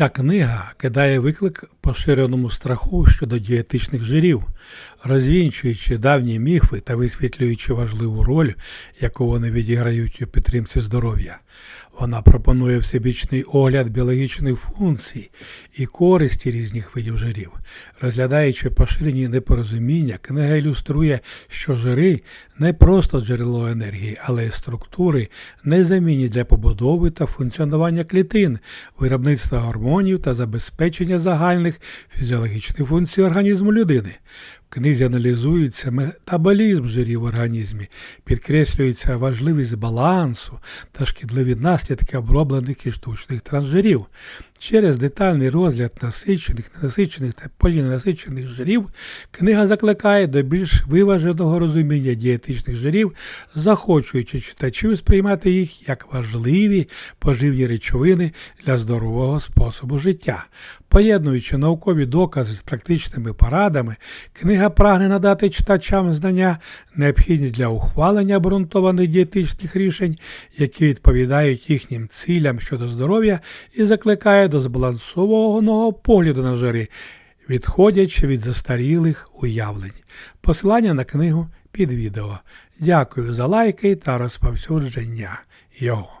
Ця книга кидає виклик поширеному страху щодо дієтичних жирів, розвінчуючи давні міфи та висвітлюючи важливу роль, яку вони відіграють у підтримці здоров'я. Вона пропонує всебічний огляд біологічних функцій і користі різних видів жирів. Розглядаючи поширені непорозуміння, книга ілюструє, що жири не просто джерело енергії, але й структури, незамінні для побудови та функціонування клітин, виробництва гормонів та забезпечення загальних фізіологічних функцій організму людини. Книзі аналізується метаболізм жирів в організмі, підкреслюється важливість балансу та шкідливі наслідки оброблених і штучних трансжирів. Через детальний розгляд насичених, ненасичених та поліненасичених жирів книга закликає до більш виваженого розуміння дієтичних жирів, захочуючи читачів сприймати їх як важливі поживні речовини для здорового способу життя. Поєднуючи наукові докази з практичними порадами, книга прагне надати читачам знання, необхідні для ухвалення обґрунтованих дієтичних рішень, які відповідають їхнім цілям щодо здоров'я, і закликає до збалансованого погляду на жири, відходячи від застарілих уявлень. Посилання на книгу під відео. Дякую за лайки та розповсюдження його.